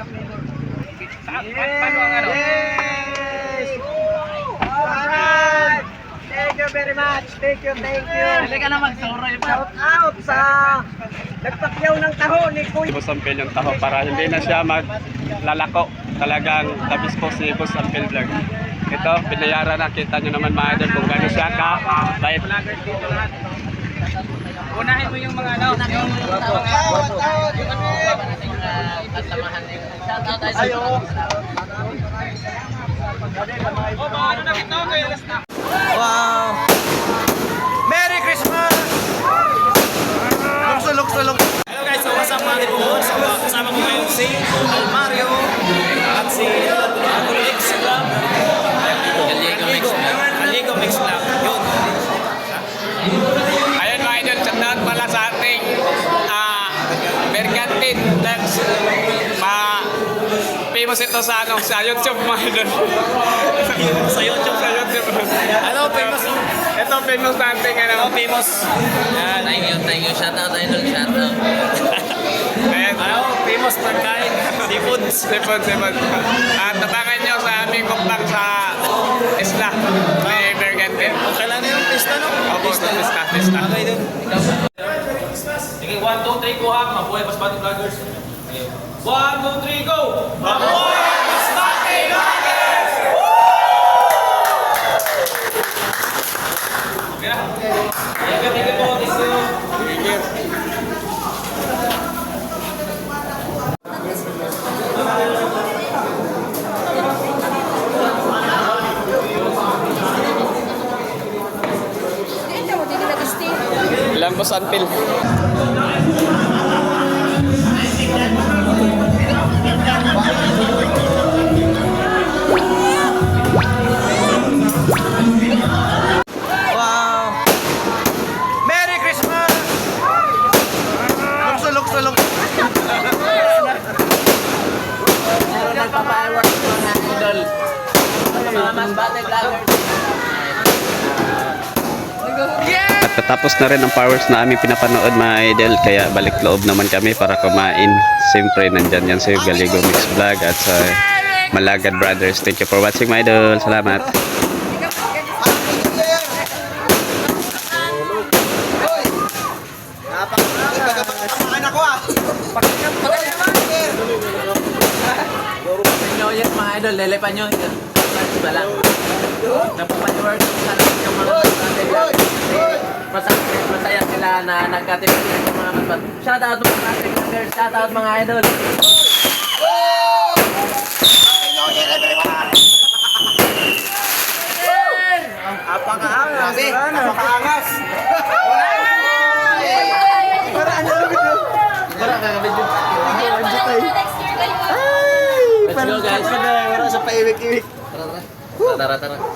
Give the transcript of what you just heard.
Paano ang ano? Yes! Alright! Thank you very much. Thank you, thank you. Magsuroy pa. Shout out sa nagpakyaw ng taho ni. Boss Ampel yung taho para hindi na siya maglalako. Talagang tabis po si Boss Ampel Vlog. Ito, binayaran na. Kita nyo naman mga idol kung gano'n siya ka. Bait. Unahin mo yung mga ano, yung mga katlamahan din. Shoutout tayo. Ayo. Oh, mga ano na kaya alas na. Wow! Merry Christmas! Lukso, lukso, lukso. Hello guys, so what's up mga lipuhon? So kasama ko ngayon si Almario at si Agulix Club. Galigo Mix Club. Galigo Mix Club. Yun. Ayun mga idol, shout out pala sa ating uh, Mercantin Vlogs. Famous ito sa ano, sa YouTube mga idol. Sa YouTube. sa YouTube. Hello, famous. Ito famous natin ano. Hello, famous. Yan. Thank you, thank you. Shout out, idol. Shout out. Ayan. Hello, famous pagkain. Seafoods. Sipon, sipon. At tatangan nyo sa aming kumpang sa Isla ni Mercantin. Okay lang na yung pista, no? Opo, sa Isla, Isla. Okay din. Sige, 1, 2, 3, kuha. Mabuhay, Basbati Vloggers. 1, 2, 3, go! Mabuhay, Vloggers! Okay na. Thank you, thank you po. Thank you. Po? Idol. Mga mas bate vloggers. At katapos na rin ang powers na aming pinapanood mga idol kaya balik loob naman kami para kumain. Siyempre nandyan yan sa Galigo Mix Vlog at sa Malagad Brothers. Thank you for watching mga idol. Salamat. Idol, lelepan nyo. Ba lang. Napapaniword sa lahat ng mga. Masaya, masaya sila na nagkatipid sa mga masbat. Shout out mga bate vloggers. Shout out mga idol. Napakaangas. Napakaangas. Para ano video? Wala ka video. Go guys. Wala sa. Tara tara. Tara tara.